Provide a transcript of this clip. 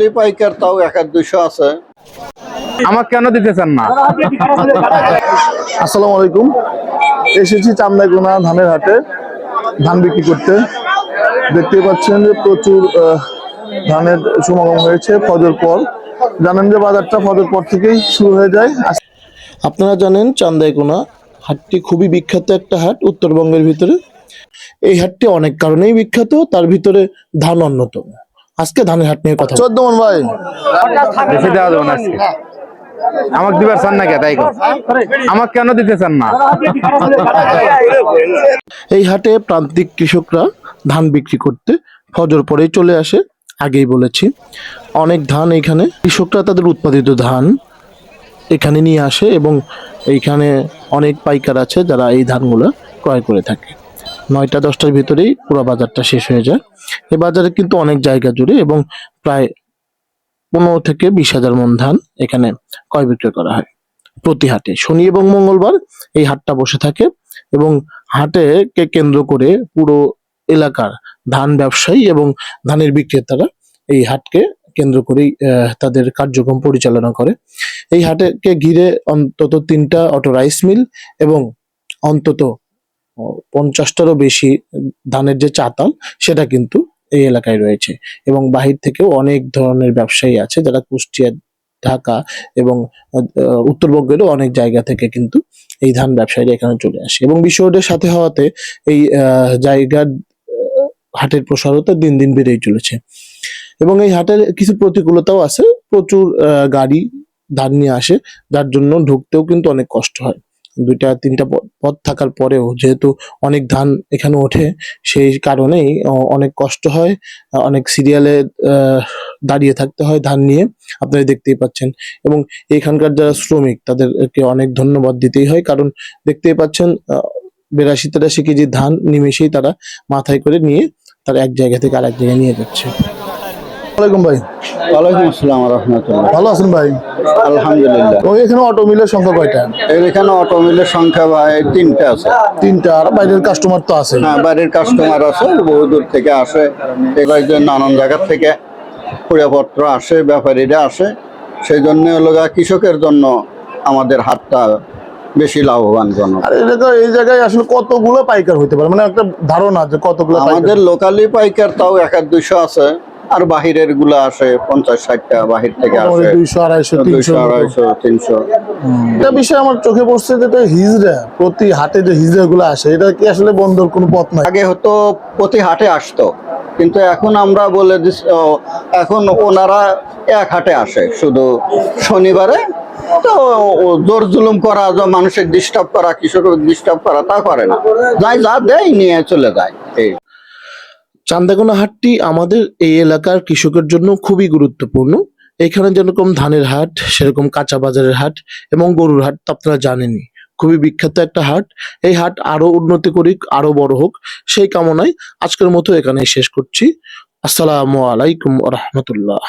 Locally পাইকার তাও এক আর দুইশো আছে। আমার কেন দিতে চান না? আসসালামু আলাইকুম। এসেছি চান্দাইগুনা ধানের হাটে ধান বিক্রি করতে। দেখতে পাচ্ছেন যে প্রচুর আহ, ধানের সমাগম হয়েছে ফজর পর। জানেন যে বাজারটা ফজর পর থেকেই শুরু হয়ে যায়। আপনারা জানেন চান্দাইগুনা হাটটি খুবই বিখ্যাত একটা হাট উত্তরবঙ্গের ভিতরে। এই হাটটি অনেক কারণেই বিখ্যাত তার ভিতরে ধান অন্যতম। আজকে ধানের হাট নিয়ে কথা চোদ্দ মন ভাই। বেশি দেওয়া যাবে না আজকে। আমাকে দিবার চান না কে? তাই আমাকে কেন দিতে চান না? এই হাটে প্রান্তিক কৃষকরা ধান বিক্রি করতে ফজর পরেই চলে আসে। আগেই বলেছি অনেক ধান এখানে কৃষকরা তাদের উৎপাদিত ধান এখানে নিয়ে আসে এবং এইখানে অনেক পাইকার আছে যারা এই ধানগুলো ক্রয় করে থাকে। নয়টা, দশটার ভিতরেই পুরো বাজারটা শেষ হয়ে যায়। এ বাজারে কিন্তু অনেক জায়গা জুড়ে এবং প্রায় পনেরো থেকে বিশ হাজার মন ধান এখানে ক্রয় বিক্রয় করা হয় প্রতি হাটে। শনি এবং মঙ্গলবার এই হাটটা বসে থাকে এবং হাটে কে কেন্দ্র করে পুরো এলাকার ধান ব্যবসায়ী এবং ধানের বিক্রেতারা এই হাটকে কেন্দ্র করেই তাদের কার্যক্রম পরিচালনা করে। এই হাটকে ঘিরে অন্তত তিনটা অটো রাইস মিল এবং অন্তত পঞ্চাশটারও বেশি ধানের যে চাতাল, সেটা কিন্তু এই এলাকায় রয়েছে। এবং বাহির থেকেও অনেক ধরনের ব্যবসায়ী আছে যারা কুষ্টিয়া, ঢাকা এবং উত্তরবঙ্গেরও অনেক জায়গা থেকে কিন্তু এই ধান ব্যবসায়ীরা এখানে চলে আসে। এবং রোডের সাথে হওয়াতে এই জায়গার হাটের প্রসারতা দিন দিন বেড়েই চলেছে। এবং এই হাটের কিছু প্রতিকূলতাও আছে। প্রচুর গাড়ি ধান নিয়ে আসে, যার জন্য ঢুকতেও কিন্তু অনেক কষ্ট হয়। দুইটা, তিনটা পথ থাকার পরেও যেহেতু অনেক ধান এখানে ওঠে, সেই কারণেই অনেক কষ্ট হয়, অনেক সিরিয়ালে দাঁড়িয়ে থাকতে হয় ধান নিয়ে। আপনারা দেখতেই পাচ্ছেন। এবং এখানকার যারা শ্রমিক, তাদেরকে অনেক ধন্যবাদ দিতেই হয়, কারণ দেখতেই পাচ্ছেন বিরাশি তেরাশি কেজি ধান নিমেষেই তারা মাথায় করে নিয়ে তারা এক জায়গা থেকে আরেক জায়গায় নিয়ে যাচ্ছে। ওয়ালাইকুম ভাই। ওয়ালাইকুম আসসালাম রহমতুল্লাহ। ভালো আছেন ভাই? আলহামদুলিল্লাহ। এখানে অটো মিলের সংখ্যা কয়টা? এখানে অটো মিলের সংখ্যা ভাই তিনটে আছে। তিনটা আর বাইরের কাস্টমার তো আছে হ্যাঁ বাড়ির কাস্টমার আছে বহু দূর থেকে আসে। এবার নানান জায়গা থেকে কুড়িয়াপত্র আসে ব্যাপারীরা আসে। সেই জন্য হলো কৃষকের জন্য আমাদের হাতটা বেশি লাভবানজনক আর এটা তো এই জায়গায় আসলে কতগুলো পাইকার হতে পারে? মানে একটা ধারণা যে কতগুলো আমাদের লোকালি পাইকার তাও এক আর দুইশো আছে। আর বাহিরেরগুলো আসে পঞ্চাশ ষাটটা বাহির থেকে আসে। দুইশো আড়াইশো দুইশো আড়াইশো তিনশো। এটা বিষয় আমার চোখে পড়ছে যে এটা হিজড়া। প্রতি হাটে যে হিজড়া গুলো আসে এটা কি আসলে বন্ধর কোনো পথ নাই? আগে হতো প্রতি হাটে আসতো কিন্তু এখন আমরা বলে এখন ওনারা এক হাটে আসে শুধু শনিবারে। তো জোর জুলুম করা যা মানুষের ডিস্টার্ব করা কৃষকের ডিস্টার্ব করা তা করে না। যাই যা দেয় নিয়ে চলে যায় এই। চান্দাগোনা হাটটি আমাদের এই এলাকার কৃষকের জন্য খুবই গুরুত্বপূর্ণ। এখানে যেরকম ধানের হাট, সেরকম কাঁচা বাজারের হাট এবং গরুর হাট, তো আপনারা জানেনই। খুবই বিখ্যাত একটা হাট। এই হাট আরও উন্নতি করি আরও বড় হোক, সেই কামনায় আজকের মতো এখানে শেষ করছি। আসসালামু আলাইকুম রহমতুল্লাহ।